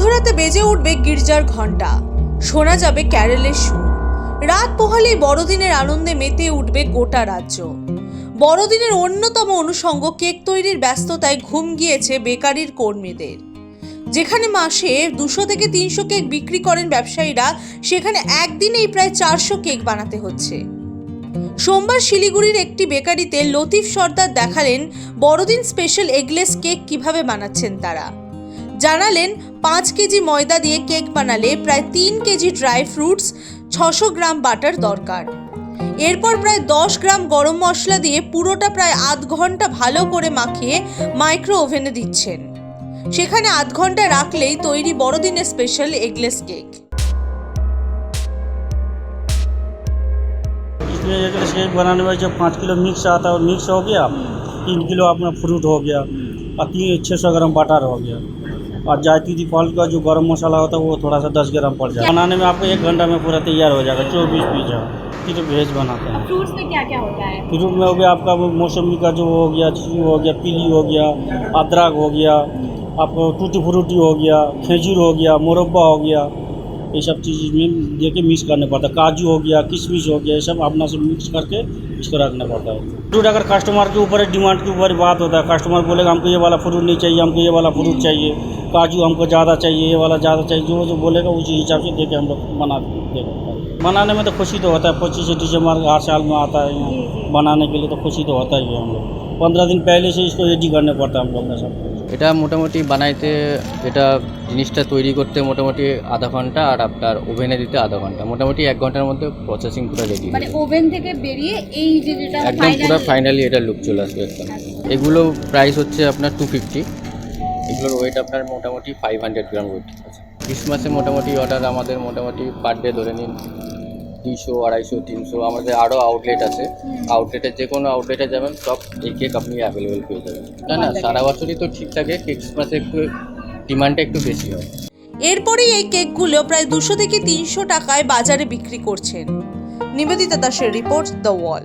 মধ্যরাতে বেজে উঠবে গির্জার ঘণ্টা। শোনা যাবে ক্যারেলের সুর। রাত পোহালেই বড়দিনের আনন্দে মেতে উঠবে গোটা রাজ্য। বড়দিনের অন্যতম অনুষঙ্গ কেক তৈরির ব্যস্ততায় ঘুম গিয়েছে বেকারির কর্মীদের। যেখানে মাসে দুশো থেকে তিনশো কেক বিক্রি করেন ব্যবসায়ীরা, সেখানে একদিনেই প্রায় চারশো কেক বানাতে হচ্ছে। সোমবার শিলিগুড়ির একটি বেকারিতে লতিফ সর্দার দেখালেন বড়দিন স্পেশাল এগলেস কেক কীভাবে বানাচ্ছেন তারা। জানালেন পাঁচ কেজি ময়দা দিয়ে কেক বানালে প্রায় তিন কেজি ড্রাই ফ্রুটস ছশো গ্রাম বাটার দরকার এরপর প্রায় দশ গ্রাম গরম মশলা দিয়ে পুরোটা প্রায় আধ ঘন্টা ভালো করে মাখিয়ে মাইক্রো ওভেনে দিচ্ছেন সেখানে আধ ঘন্টা রাখলেই তৈরি বড়দিনের স্পেশাল এগলেস কেক इसमें एक केक बनाने में जब पाँच किलो मिक्स आता है और मिक्स हो गया तीन किलो अपना फ्रूट हो गया और तीन छः सौ ग्राम बटर हो गया और जायती डिफ़ॉल्ट का जो गर्म मसाला होता है वो थोड़ा सा दस ग्राम पड़ जाए बनाने में आपको एक घंटा में पूरा तैयार हो जाएगा चौबीस पिज्जा है फिर भेज बनाते हैं। फ्रूट्स में क्या क्या होता है? फ्रूट में हो गया आपका वो मौसमी का जो हो गया चीनी हो गया पीली हो गया अदरक हो गया आपको टूटी फ्रूटी हो गया खेजूर हो गया मुरब्बा हो गया। ये सब चीज़ में दे के मिक्स करना पड़ता है। काजू हो गया, किशमिश हो गया, ये सब अपना से मिक्स करके इसको रखना पड़ता है। फ्रूट अगर कस्टमर के ऊपर डिमांड के ऊपर बात होता है कस्टमर बोलेगा, हमको ये वाला फ्रूट नहीं चाहिए, हमको ये वाला फ्रूट चाहिए, काजू हमको ज़्यादा चाहिए, ये वाला ज़्यादा चाहिए। जो जो बोलेगा, उसी हिसाब से दे के हम लोग बना देगा बनाने में तो खुशी तो होता है, पच्चीस दिसंबर हर साल में आता है। बनाने के लिए तो खुशी तो होता ही है हम लोग। पंद्रह दिन पहले से इसको रेडी करने पड़ता है हम लोग का सब এটা মোটামুটি বানাইতে এটা জিনিসটা তৈরি করতে মোটামুটি আধা ঘণ্টা আর আপনার ওভেনে দিতে আধা ঘণ্টা। মোটামুটি এক ঘণ্টার মধ্যে প্রসেসিং পুরো রেডি মানে ওভেন থেকে বেরিয়ে এই যে যেটা একদম পুরো ফাইনালি এটা লুক চলে আসবে একদম। এগুলো প্রাইস হচ্ছে আপনার টু ফিফটি এগুলোর ওয়েট আপনার মোটামুটি ফাইভ হান্ড্রেড গ্রাম ওয়েট আছে ক্রিসমাসে মোটামুটি অর্ডার আমাদের মোটামুটি পার ডে ধরে নিন দুইশো আড়াইশো তিনশো আমাদের আরও আউটলেট আছে। আউটলেটে যে কোনো আউটলেটে যাবেন সব এই কেক আপনি অ্যাভেলেবেল পেয়ে যাবেন। না না সারা বছরই তো ঠিক থাকে ক্রিসমাসে একটু ডিমান্ডটা একটু বেশি হয়। এরপরেই এই কেকগুলো প্রায় দুশো থেকে তিনশো টাকায় বাজারে বিক্রি করছেন। নিবেদিতা দাসের রিপোর্ট দ্য ওয়াল